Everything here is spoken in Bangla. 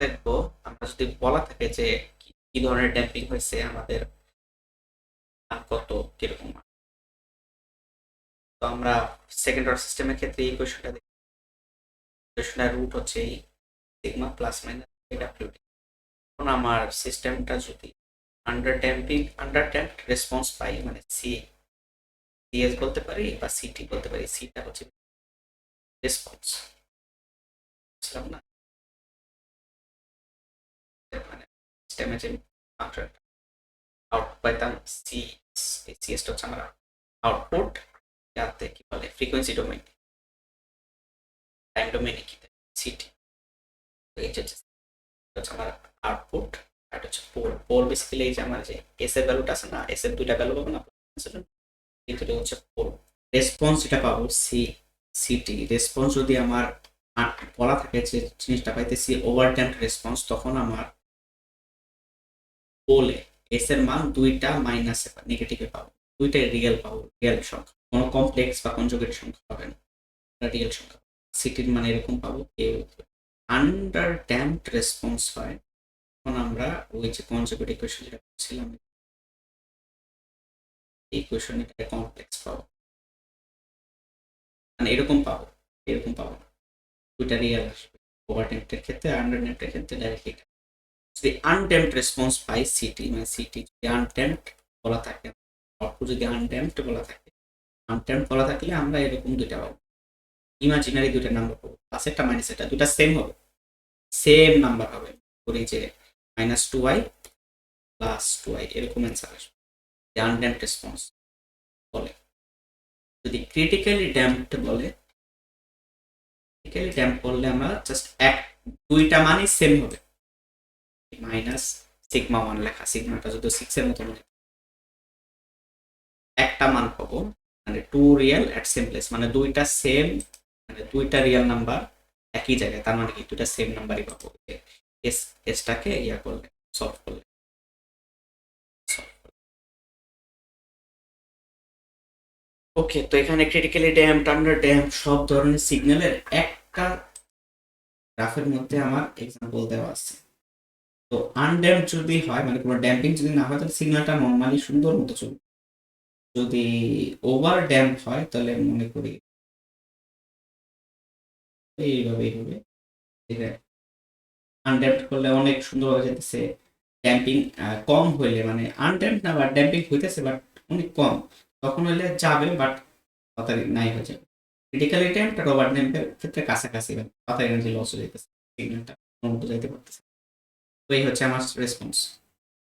দেখব, আমরা যদি বলা থাকে যে কি ধরনের ড্যাম্পিং হয়েছে আমাদের কত, কীরকম? তো আমরা সেকেন্ড অর্ডার সিস্টেমের ক্ষেত্রে এই কোয়েশনটা দেখি। কোয়েশনের রুট হচ্ছে এই সিগমা প্লাস মাইনাস এডাব্লিউডি এখন আমার সিস্টেমটা যদি under damping under damp response পাই মানে সি সিএস বলতে পারি বা সিটি বলতে পারি সিটা হচ্ছে রেসপন্স বুঝলাম না? সিস্টেমে যে ফাংশনটা আউটপুট পাইতাম সি সিএসটা হচ্ছে আমার আউটপুট যাতে কি বলে ফ্রিকোয়েন্সি ডোমেইন টাইম ডোমেইনে কি সিটি এই হচ্ছে আমার আউটপুট আর হচ্ছে পোল পোল বেসিক্যালি এই যে আমার যে এস এর ভ্যালুটা আছে না এস এর দুইটা ভ্যালু পাবো না কিন্তু এটা হচ্ছে পোল রেসপন্স যেটা পাবো সি সিটি রেসপন্স যদি আমার বলা থাকে যে জিনিসটা পাইতেছি ওভার রেসপন্স তখন আমার পোলে এস এর মান দুইটা মাইনাসে নেগেটিভে পাবো দুইটাই রিয়েল পাবো রিয়েল সংখ্যা। কোনো কমপ্লেক্স বা কনজুগেট সংখ্যা পাবেন রিয়েল সংখ্যা সিটির মানে এরকম পাবো কেউ আন্ডার ড্যাম্পড রেসপন্স হয়, তখন আমরা ওই যে কনজুগেট ইকুয়েশন যেটা করছিলাম এই ইকুয়েশন এটা কমপ্লেক্স পাবো। মানে এরকম পাবো এরকম পাবো না। দুইটা রিয়েল আসবে। ওভার ড্যাম্পের ক্ষেত্রে আন্ডার ড্যাম্পের ক্ষেত্রে ডাইরেক্ট যদি আনড্যাম্পড রেসপন্স পাই সিটি মানে সিটি যদি আনড্যাম্পড বলা থাকে আউটপুট যদি আনড্যাম্পড বলা থাকে আনড্যাম্পড বলা থাকলে আমরা এরকম দুইটা পাবো। ইমাজিনারি দুইটা নাম্বার পাবো প্লাস একটা মাইনাস এটা দুইটা সেম হবে। সেম নাম্বার হবে করি যে minus two y plus two y এরকম অ্যান্সার আসবে। আনড্যাম্পড রেসপন্স বলে। যদি ক্রিটিক্যালি ড্যাম্পড বলে ক্রিটিক্যালি ড্যাম্প বললে আমরা জাস্ট এক, দুইটা মানই সেম হবে। মাইনাস সিগমা ওয়ান লেখা, সিগমাটা যদি সিক্স এর মতো হয়। একটা মান পাবো মানে two real at same place মানে দুইটা সেম মানে দুইটা রিয়েল নাম্বার একই জায়গায়, তার মানে কি? দুইটা সেম নাম্বারই পাবো। এস, এসটাকে ইয়া করলে সলভ করলে। ওকে তো এখানে ক্রিটিক্যালি ড্যাম টান্ডার ড্যাম সব ধরনের সিগন্যালের একটা গ্রাফের মধ্যে আমার এক্সাম্পল দেওয়া আছে। তো আনড্যাম্প যদি হয় মানে কোনো ড্যাম্পিং যদি না হয়, তাহলে সিগন্যালটা নর্মালি সুন্দর মতো চলবে। যদি ওভার ড্যাম্প হয়, তাহলে মনে করি এইভাবেই হবে। আনড্যাম্প করলে অনেক সুন্দরভাবে যেতেছে ড্যাম্পিং কম হইলে মানে আনড্যাম্প না, বা ড্যাম্পিং হইতেছে বাট অনেক কম। তখন হইলে যাবে বাট তাড়াতাড়ি নাই হয়ে যাবে। ক্রিটিক্যালি ড্যাম্প আর ওভার ড্যাম্পের ক্ষেত্রে কাছাকাছি তাড়াতাড়ি এনার্জি লস হয়ে যেতেছে সিগন্যালটা মতো যাইতে পারতেছে এই হচ্ছে আমার রেসপন্স